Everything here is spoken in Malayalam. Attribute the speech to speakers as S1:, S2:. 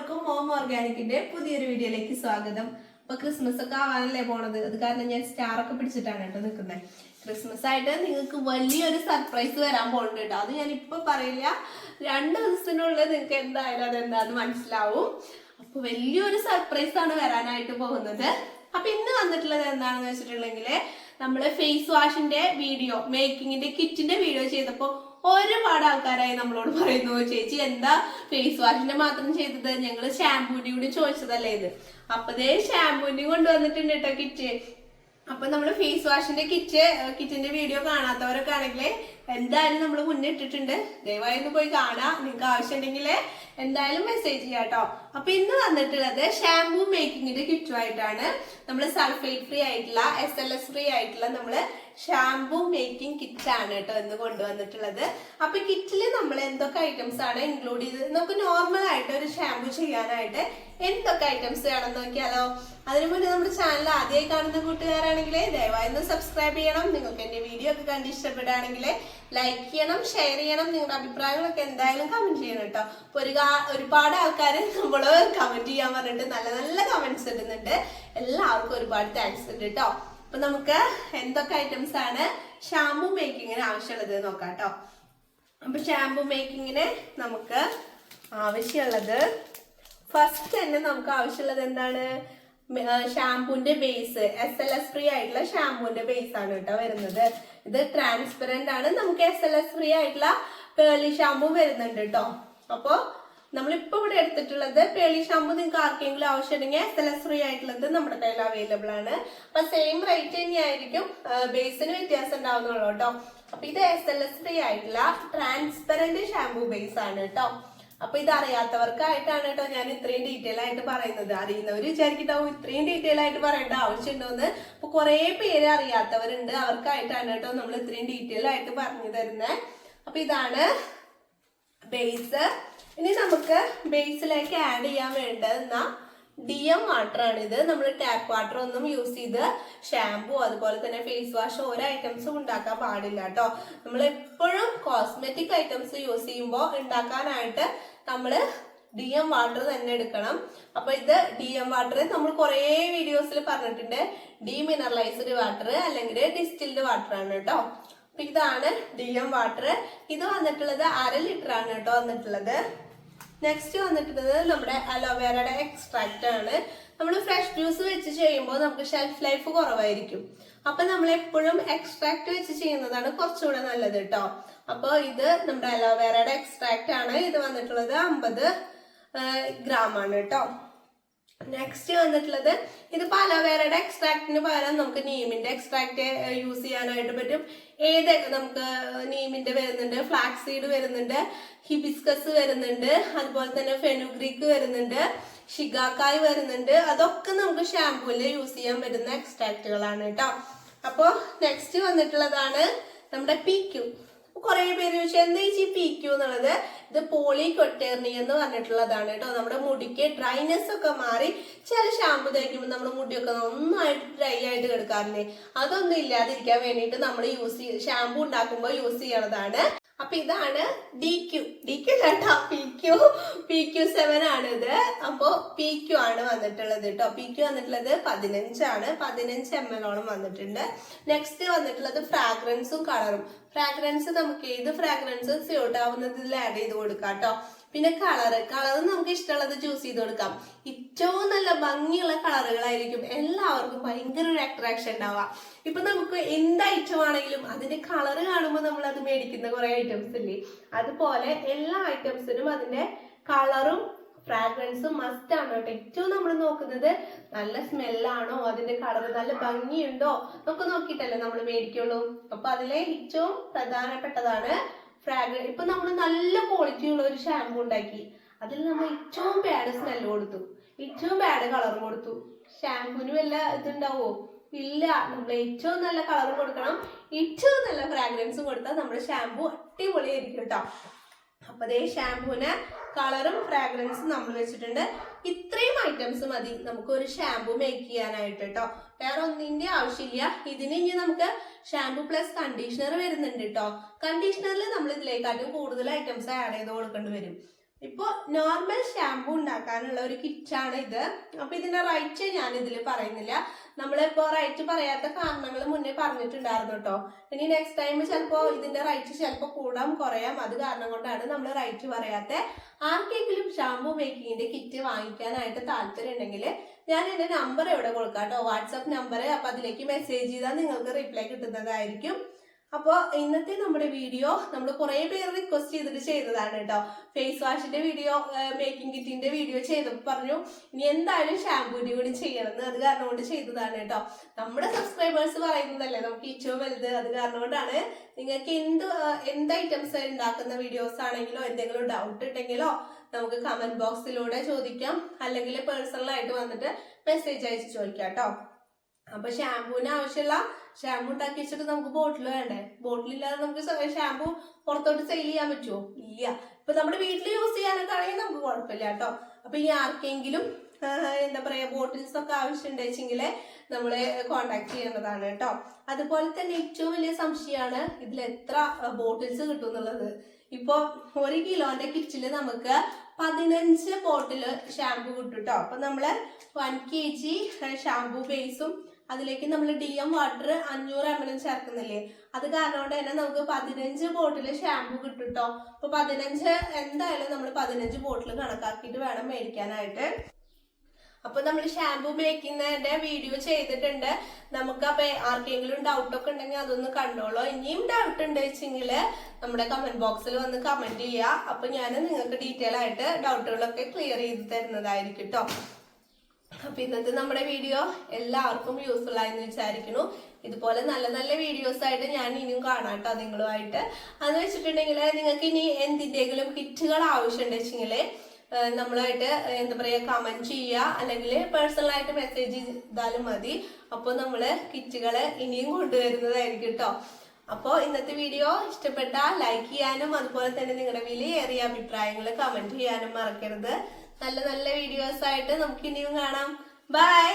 S1: എല്ലാവർക്കും ഹോം ഓർഗാനിക്കിന്റെ പുതിയൊരു വീഡിയോയിലേക്ക് സ്വാഗതം. അപ്പൊ ക്രിസ്മസ് ഒക്കെ ആവാനല്ലേ പോണത്? അത് കാരണം ഞാൻ സ്റ്റാർ ഒക്കെ പിടിച്ചിട്ടാണ് കേട്ടോ നിൽക്കുന്നത് ക്രിസ്മസ് ആയിട്ട് നിങ്ങൾക്ക് വലിയൊരു സർപ്രൈസ് വരാൻ പോകുന്നുണ്ട് കേട്ടോ. അത് ഞാൻ ഇപ്പൊ പറയില്ല. രണ്ട് ദിവസത്തിനുള്ളിൽ നിങ്ങൾക്ക് എന്തായാലും അതെന്താന്ന് മനസ്സിലാവും. അപ്പൊ വലിയൊരു സർപ്രൈസ് ആണ് വരാനായിട്ട് പോകുന്നത്. അപ്പൊ ഇന്ന് വന്നിട്ടുള്ളത് എന്താണെന്ന് വെച്ചിട്ടുണ്ടെങ്കിൽ നമ്മൾ ഫേസ് വാഷിന്റെ വീഡിയോ മേക്കിങ്ങിന്റെ കിറ്റിന്റെ വീഡിയോ ചെയ്തപ്പോ ഒരുപാട് ആൾക്കാരായി നമ്മളോട് പറയുന്നു ചേച്ചി എന്താ ഫേസ് വാഷിന്റെ മാത്രം ചെയ്തത്? ഞങ്ങൾ ഷാമ്പൂന്റെ കൂടി ചോദിച്ചതല്ലേ ഇത്? അപ്പതേ ദേ ഷാമ്പൂന്റെ കൊണ്ടുവന്നിട്ടുണ്ട് കേട്ടോ കിറ്റ് അപ്പൊ നമ്മൾ ഫേസ് വാഷിന്റെ കിറ്റ് കിറ്റിന്റെ വീഡിയോ കാണാത്തവരൊക്കെ ആണെങ്കിൽ എന്തായാലും നമ്മൾ മുന്നേ ഇട്ടിട്ടുണ്ട്. ദയവായി ഒന്ന് പോയി കാണാം. നിങ്ങൾക്ക് ആവശ്യമുണ്ടെങ്കിൽ എന്തായാലും മെസ്സേജ് ചെയ്യാം കേട്ടോ അപ്പൊ ഇന്ന് വന്നിട്ടുള്ളത് ഷാംപൂ മേക്കിങ്ങിന്റെ കിറ്റുമായിട്ടാണ് നമ്മൾ സൾഫേറ്റ് ഫ്രീ ആയിട്ടുള്ള എസ് എൽ എസ് ഫ്രീ ആയിട്ടുള്ള നമ്മൾ ഷാമ്പൂ മേക്കിംഗ് കിറ്റ് ആണ് കേട്ടോ ഇന്ന് കൊണ്ടുവന്നിട്ടുള്ളത്. അപ്പൊ കിറ്റിൽ നമ്മൾ എന്തൊക്കെ ഐറ്റംസ് ആണ് ഇൻക്ലൂഡ് ചെയ്തത്? നമുക്ക് നോർമൽ ആയിട്ട് ഒരു ഷാമ്പൂ ചെയ്യാനായിട്ട് എന്തൊക്കെ ഐറ്റംസ് വേണം നോക്കിയാലോ? അതിനു മുന്നേ നമ്മുടെ ചാനൽ ആദ്യമായി കാണുന്ന കൂട്ടുകാരാണെങ്കിൽ ദയവായി ഒന്ന് സബ്സ്ക്രൈബ് ചെയ്യണം. നിങ്ങൾക്ക് എന്റെ വീഡിയോ ഒക്കെ കണ്ട് ഇഷ്ടപ്പെടുകയാണെങ്കിൽ ലൈക്ക് ചെയ്യണം ഷെയർ ചെയ്യണം. നിങ്ങളുടെ അഭിപ്രായങ്ങളൊക്കെ എന്തായാലും കമന്റ് ചെയ്യണം കേട്ടോ. അപ്പൊ ഒരു ഒരുപാട് ആൾക്കാർ നമ്മൾ കമന്റ് ചെയ്യാൻ പറഞ്ഞിട്ട് നല്ല നല്ല കമന്റ്സ് ഇടുന്നുണ്ട്. എല്ലാവർക്കും ഒരുപാട് താങ്ക്സ് ഉണ്ട് കേട്ടോ. അപ്പൊ നമുക്ക് എന്തൊക്കെ ഐറ്റംസ് ആണ് ഷാമ്പു മേക്കിങ്ങിന് ആവശ്യമുള്ളത് നോക്കാം കേട്ടോ അപ്പൊ ഷാമ്പു മേക്കിങ്ങിന് നമുക്ക് ആവശ്യമുള്ളത് ഫസ്റ്റ് തന്നെ നമുക്ക് ആവശ്യമുള്ളത് എന്താണ്? ഷാമ്പൂന്റെ base S L S free ആയിട്ടുള്ള ഷാമ്പൂന്റെ ബേസ് ആണ് കേട്ടോ വരുന്നത്. ഇത് ട്രാൻസ്പെറന്റ് ആണ്. നമുക്ക് എസ് എൽ എസ് ഫ്രീ ആയിട്ടുള്ള പേളി ഷാമ്പൂ വരുന്നുണ്ട് കേട്ടോ അപ്പോ നമ്മളിപ്പോ ഇവിടെ എടുത്തിട്ടുള്ളത് പേളി ഷാമ്പൂ നിങ്ങൾക്ക് ആർക്കെങ്കിലും ആവശ്യമുണ്ടെങ്കിൽ എസ് ഫ്രീ ആയിട്ടുള്ളത് നമ്മുടെ കയ്യിൽ അവൈലബിൾ ആണ്. അപ്പൊ സെയിം റേറ്റ് തന്നെയായിരിക്കും ബേസിന് വ്യത്യാസം ഉണ്ടാവുന്നുള്ളൂ കേട്ടോ. അപ്പൊ ഇത് എസ് എൽ എസ് ഫ്രീ ആയിട്ടുള്ള ട്രാൻസ്പെറന്റ് ഷാമ്പു ബേസ് ആണ് കേട്ടോ. അപ്പൊ ഇത് അറിയാത്തവർക്കായിട്ടാണ് കേട്ടോ ഞാൻ ഇത്രയും ഡീറ്റെയിൽ ആയിട്ട് പറയുന്നത്. അറിയുന്നവർ വിചാരിക്കണ്ടാവും ഇത്രയും ഡീറ്റെയിൽ ആയിട്ട് പറയേണ്ട ആവശ്യമുണ്ടോന്ന്. അപ്പൊ കുറെ പേര് അറിയാത്തവരുണ്ട് അവർക്കായിട്ടാണ് കേട്ടോ നമ്മൾ ഇത്രയും ഡീറ്റെയിൽ ആയിട്ട് പറഞ്ഞു തരുന്നത്. അപ്പൊ ഇതാണ് ബേസ് ഇനി നമുക്ക് ബേസിലേക്ക് ആഡ് ചെയ്യാൻ വേണ്ടുന്ന ഡി എം വാട്ടർ ആണ് ഇത്. നമ്മൾ ടാപ്പ് വാട്ടർ ഒന്നും യൂസ് ചെയ്ത് ഷാമ്പു അതുപോലെ തന്നെ ഫേസ് വാഷ് ഓരോ ഐറ്റംസും ഉണ്ടാക്കാൻ പാടില്ല കേട്ടോ നമ്മൾ എപ്പോഴും കോസ്മെറ്റിക് ഐറ്റംസ് യൂസ് ചെയ്യുമ്പോൾ ഉണ്ടാക്കാനായിട്ട് നമ്മൾ ഡി എം വാട്ടർ തന്നെ എടുക്കണം. അപ്പൊ ഇത് ഡി എം വാട്ടർ നമ്മൾ കുറേ വീഡിയോസിൽ പറഞ്ഞിട്ടുണ്ട്. ഡി മിനറലൈസ്ഡ് വാട്ടർ അല്ലെങ്കിൽ ഡിസ്റ്റിൽഡ് വാട്ടർ ആണ് കേട്ടോ ഇതാണ് ഡി എം വാട്ടർ ഇത് വന്നിട്ടുള്ളത് അര ലിറ്റർ ആണ് കേട്ടോ വന്നിട്ടുള്ളത്. നെക്സ്റ്റ് വന്നിട്ടുള്ളത് നമ്മുടെ അലോവേറയുടെ എക്സ്ട്രാക്റ്റ് ആണ്. നമ്മൾ ഫ്രഷ് ജ്യൂസ് വെച്ച് ചെയ്യുമ്പോൾ നമുക്ക് ഷെൽഫ് ലൈഫ് കുറവായിരിക്കും. അപ്പൊ നമ്മൾ എപ്പോഴും എക്സ്ട്രാക്ട് വെച്ച് ചെയ്യുന്നതാണ് കുറച്ചുകൂടെ നല്ലത് കേട്ടോ. അപ്പോൾ ഇത് നമ്മുടെ അലോവേറയുടെ എക്സ്ട്രാക്റ്റ് ആണ്. ഇത് വന്നിട്ടുള്ളത് അമ്പത് ഗ്രാം ആണ് കേട്ടോ. നെക്സ്റ്റ് വന്നിട്ടുള്ളത് ഇത് പല പേരുടെ എക്സ്ട്രാക്റ്റിന് പകരം നമുക്ക് നീമിന്റെ എക്സ്ട്രാക്റ്റ് യൂസ് ചെയ്യാനായിട്ട് പറ്റും. ഏത് നമുക്ക് നീമിന്റെ വരുന്നുണ്ട് ഫ്ലാക്സ് സീഡ് വരുന്നുണ്ട് ഹിബിസ്കസ് വരുന്നുണ്ട് അതുപോലെ തന്നെ ഫെനുഗ്രീക്ക് വരുന്നുണ്ട് ഷിഗാക്കായ് വരുന്നുണ്ട്. അതൊക്കെ നമുക്ക് ഷാമ്പൂവിൽ യൂസ് ചെയ്യാൻ പറ്റുന്ന എക്സ്ട്രാക്റ്റുകളാണ് കേട്ടോ. അപ്പോൾ നെക്സ്റ്റ് വന്നിട്ടുള്ളതാണ് നമ്മുടെ പി ക്യൂ കുറെ പേര് ചോദിച്ചു എന്താ ഈ പി ക്യൂ എന്നുള്ളത്? ഇത് പോളി കൊട്ടേർണി എന്ന് പറഞ്ഞിട്ടുള്ളതാണ് കേട്ടോ. നമ്മുടെ മുടിക്ക് ഡ്രൈനെസ് ഒക്കെ മാറി ചില ഷാമ്പു തേക്കുമ്പോൾ നമ്മുടെ മുടിയൊക്കെ നന്നായിട്ട് ഡ്രൈ ആയിട്ട് കിടക്കാറില്ലേ അതൊന്നും ഇല്ലാതിരിക്കാൻ വേണ്ടിയിട്ട് നമ്മൾ യൂസ് ഷാമ്പു ഉണ്ടാക്കുമ്പോൾ യൂസ് ചെയ്യണതാണ്. അപ്പൊ ഇതാണ് ഡി ക്യൂ ഡി ക്യൂ കേട്ടോ P Q P Q seven ആണ് ഇത് അപ്പോ പി ക്യൂ ആണ് വന്നിട്ടുള്ളത് കേട്ടോ പി ക്യൂ വന്നിട്ടുള്ളത് പതിനഞ്ചാണ് പതിനഞ്ച് എം എൽ ഓളം വന്നിട്ടുണ്ട്. നെക്സ്റ്റ് വന്നിട്ടുള്ളത് ഫ്രാഗ്രൻസും കളറും ഫ്രാഗ്രൻസ് നമുക്ക് ഏത് ഫ്രാഗ്രൻസ് സ്യൂട്ട് ആവുന്നതിൽ ആഡ് ചെയ്ത് കൊടുക്കാം കേട്ടോ പിന്നെ കളറ് കളർ നമുക്ക് ഇഷ്ടമുള്ളത് ചൂസ് ചെയ്ത് കൊടുക്കാം. ഏറ്റവും നല്ല ഭംഗിയുള്ള കളറുകളായിരിക്കും എല്ലാവർക്കും ഭയങ്കര ഒരു അട്രാക്ഷൻ ഉണ്ടാവുക. ഇപ്പൊ നമുക്ക് എന്ത് ഐറ്റം ആണെങ്കിലും അതിന്റെ കളർ കാണുമ്പോൾ നമ്മൾ അത് മേടിക്കുന്ന കുറെ ഐറ്റംസ് ഇല്ലേ? അതുപോലെ എല്ലാ ഐറ്റംസിനും അതിന്റെ കളറും ഫ്രാഗ്രൻസും മസ്റ്റ് ആണ് കേട്ടോ. ഏറ്റവും നമ്മൾ നോക്കുന്നത് നല്ല സ്മെല്ലാണോ അതിന്റെ കളർ നല്ല ഭംഗിയുണ്ടോ? ഒക്കെ നോക്കിയിട്ടല്ലേ നമ്മൾ മേടിക്കുള്ളൂ. അപ്പൊ അതിലെ ഏറ്റവും പ്രധാനപ്പെട്ടതാണ് ഫ്രാഗ്രൻ ഇപ്പൊ നമ്മൾ നല്ല ക്വാളിറ്റി ഉള്ള ഒരു ഷാമ്പു ഉണ്ടാക്കി. അതിൽ നമ്മൾ ഏറ്റവും ബാഡ് സ്മെല്ല് കൊടുത്തു. ഏറ്റവും ബാഡ് കളർ കൊടുത്തു. ഷാമ്പുവിന് വല്ല ഇതുണ്ടാവോ? ഇല്ല. നമ്മൾ ഏറ്റവും നല്ല കളർ കൊടുക്കണം. ഏറ്റവും നല്ല ഫ്രാഗ്രൻസും കൊടുത്താൽ നമ്മുടെ ഷാമ്പു അടിപൊളിയായിരിക്കും കേട്ടോ. അപ്പൊ അതേ ഷാമ്പൂവിന് കളറും ഫ്രാഗ്രൻസും നമ്മൾ വെച്ചിട്ടുണ്ട്. ഇത്രയും ഐറ്റംസ് മതി നമുക്ക് ഒരു ഷാമ്പു മേക്ക് ചെയ്യാനായിട്ട് കേട്ടോ വേറെ ഒന്നിന്റെ ആവശ്യമില്ല. ഇതിന് ഇനി നമുക്ക് ഷാമ്പു പ്ലസ് കണ്ടീഷണർ വരുന്നുണ്ട് കേട്ടോ കണ്ടീഷണറിൽ നമ്മൾ ഇതിലേക്കാട്ടും കൂടുതൽ ഐറ്റംസ് ആഡ് ചെയ്ത് കൊടുക്കേണ്ടി വരും. ഇപ്പൊ നോർമൽ ഷാമ്പു ഉണ്ടാക്കാനുള്ള ഒരു കിറ്റാണ് ഇത്. അപ്പൊ ഇതിന്റെ റൈറ്റ് ഞാൻ ഇതിൽ പറയുന്നില്ല നമ്മളിപ്പോ റൈറ്റ് പറയാത്ത കാരണങ്ങൾ മുന്നേ പറഞ്ഞിട്ടുണ്ടായിരുന്നു കേട്ടോ ഇനി നെക്സ്റ്റ് ടൈം ചിലപ്പോ ഇതിന്റെ റൈറ്റ് ചിലപ്പോ കൂടാം കുറയാം. അത് കാരണം കൊണ്ടാണ് നമ്മൾ റൈറ്റ് പറയാത്ത. ആർക്കെങ്കിലും ഷാമ്പു മേക്കിങ്ങിന്റെ കിറ്റ് വാങ്ങിക്കാനായിട്ട് താല്പര്യം ഉണ്ടെങ്കിൽ ഞാൻ എന്റെ നമ്പർ ഇവിടെ കൊടുക്കാം കേട്ടോ വാട്സാപ്പ് നമ്പർ അപ്പൊ അതിലേക്ക് മെസ്സേജ് ചെയ്താൽ നിങ്ങൾക്ക് റിപ്ലൈ കിട്ടുന്നതായിരിക്കും. അപ്പോൾ ഇന്നത്തെ നമ്മുടെ വീഡിയോ നമ്മൾ കുറേ പേര് റിക്വസ്റ്റ് ചെയ്തിട്ട് ചെയ്തതാണ് കേട്ടോ. ഫേസ് വാഷിന്റെ വീഡിയോ മേക്കിംഗ് കിറ്റിന്റെ വീഡിയോ ചെയ്തപ്പോൾ പറഞ്ഞു ഇനി എന്തായാലും ഷാമ്പൂവിന്റെ കൂടി ചെയ്യണമെന്ന് അത് കാരണം കൊണ്ട് ചെയ്തതാണ് കേട്ടോ. നമ്മുടെ സബ്സ്ക്രൈബേഴ്സ് പറയുന്നതല്ലേ നമുക്ക് ഏറ്റവും വലുത്. അത് കാരണം കൊണ്ടാണ് നിങ്ങൾക്ക് എന്ത് എന്ത് ഐറ്റംസ് ഉണ്ടാക്കുന്ന വീഡിയോസ് ആണെങ്കിലോ എന്തെങ്കിലും ഡൗട്ട് ഉണ്ടെങ്കിലോ നമുക്ക് കമന്റ് ബോക്സിലൂടെ ചോദിക്കാം. അല്ലെങ്കിൽ പേഴ്സണൽ ആയിട്ട് വന്നിട്ട് മെസ്സേജ് അയച്ച് ചോദിക്കാം കേട്ടോ. അപ്പൊ ഷാമ്പൂവിന് ആവശ്യമുള്ള ഷാമ്പു ഉണ്ടാക്കി വെച്ചിട്ട് നമുക്ക് ബോട്ടിൽ വേണ്ടേ? ബോട്ടിൽ ഇല്ലാതെ നമുക്ക് ഷാമ്പു പുറത്തോട്ട് സെയിൽ ചെയ്യാൻ പറ്റുമോ ഇല്ല. ഇപ്പൊ നമ്മുടെ വീട്ടിൽ യൂസ് ചെയ്യാനൊക്കെ ആണെങ്കിൽ നമുക്ക് കുഴപ്പമില്ല കേട്ടോ. അപ്പൊ ഇനി ആർക്കെങ്കിലും എന്താ പറയാ ബോട്ടിൽസ് ഒക്കെ ആവശ്യമുണ്ടെങ്കിൽ നമ്മളെ കോണ്ടാക്ട് ചെയ്യേണ്ടതാണ് കേട്ടോ. അതുപോലെ തന്നെ ഏറ്റവും വലിയ സംശയമാണ് ഇതിൽ എത്ര ബോട്ടിൽസ് കിട്ടും എന്നുള്ളത് ഇപ്പൊ ഒരു കിലോന്റെ കിറ്റിൽ നമുക്ക് പതിനഞ്ച് ബോട്ടിൽ ഷാമ്പു കിട്ടും കേട്ടോ. അപ്പൊ നമ്മൾ വൺ കെ ജി ഷാമ്പു ബേസും അതിലേക്ക് നമ്മൾ ഡി എം വാട്ടർ അഞ്ഞൂറ് എം എൽ ചേർക്കുന്നില്ലേ? അത് കാരണം കൊണ്ട് തന്നെ നമുക്ക് പതിനഞ്ച് ബോട്ടിൽ ഷാമ്പു കിട്ടും കേട്ടോ അപ്പൊ പതിനഞ്ച് എന്തായാലും നമ്മൾ പതിനഞ്ച് ബോട്ടിൽ കണക്കാക്കിയിട്ട് വേണം മേടിക്കാനായിട്ട്. അപ്പൊ നമ്മൾ ഷാമ്പു മേക്കുന്നതിന്റെ വീഡിയോ ചെയ്തിട്ടുണ്ട്. നമുക്ക് അപ്പൊ ആർക്കെങ്കിലും ഡൗട്ട് ഒക്കെ ഉണ്ടെങ്കിൽ അതൊന്ന് കണ്ടോളൂ. ഇനിയും ഡൗട്ട് ഉണ്ട് വെച്ചെങ്കിൽ നമ്മുടെ കമന്റ് ബോക്സിൽ വന്ന് കമന്റ് ചെയ്യുക അപ്പൊ ഞാൻ നിങ്ങൾക്ക് ഡീറ്റെയിൽ ആയിട്ട് ഡൗട്ടുകളൊക്കെ ക്ലിയർ ചെയ്ത് തരുന്നതായിരിക്കും കേട്ടോ അപ്പൊ ഇന്നത്തെ നമ്മുടെ വീഡിയോ എല്ലാവർക്കും യൂസ്ഫുൾ ആയെന്ന് വിചാരിക്കുന്നു. ഇതുപോലെ നല്ല നല്ല വീഡിയോസ് ആയിട്ട് ഞാൻ ഇനിയും കാണാം കേട്ടോ നിങ്ങളുമായിട്ട്. അത് വെച്ചിട്ടുണ്ടെങ്കിൽ നിങ്ങൾക്ക് ഇനി എന്തിന്റെങ്കിലും കിറ്റുകൾ ആവശ്യമുണ്ട് വെച്ചെങ്കിൽ നമ്മളായിട്ട് എന്താ പറയുക കമന്റ് ചെയ്യുക. അല്ലെങ്കിൽ പേഴ്സണൽ ആയിട്ട് മെസ്സേജ് ചെയ്താലും മതി. അപ്പോൾ നമ്മൾ കിറ്റുകൾ ഇനിയും കൊണ്ടുവരുന്നതായിരിക്കും കേട്ടോ. അപ്പോൾ ഇന്നത്തെ വീഡിയോ ഇഷ്ടപ്പെട്ട ലൈക്ക് ചെയ്യാനും അതുപോലെ തന്നെ നിങ്ങളുടെ വിലയേറിയ അഭിപ്രായങ്ങൾ കമന്റ് ചെയ്യാനും മറക്കരുത്. നല്ല നല്ല വീഡിയോസ് ആയിട്ട് നമുക്ക് ഇനിയും കാണാം. ബൈ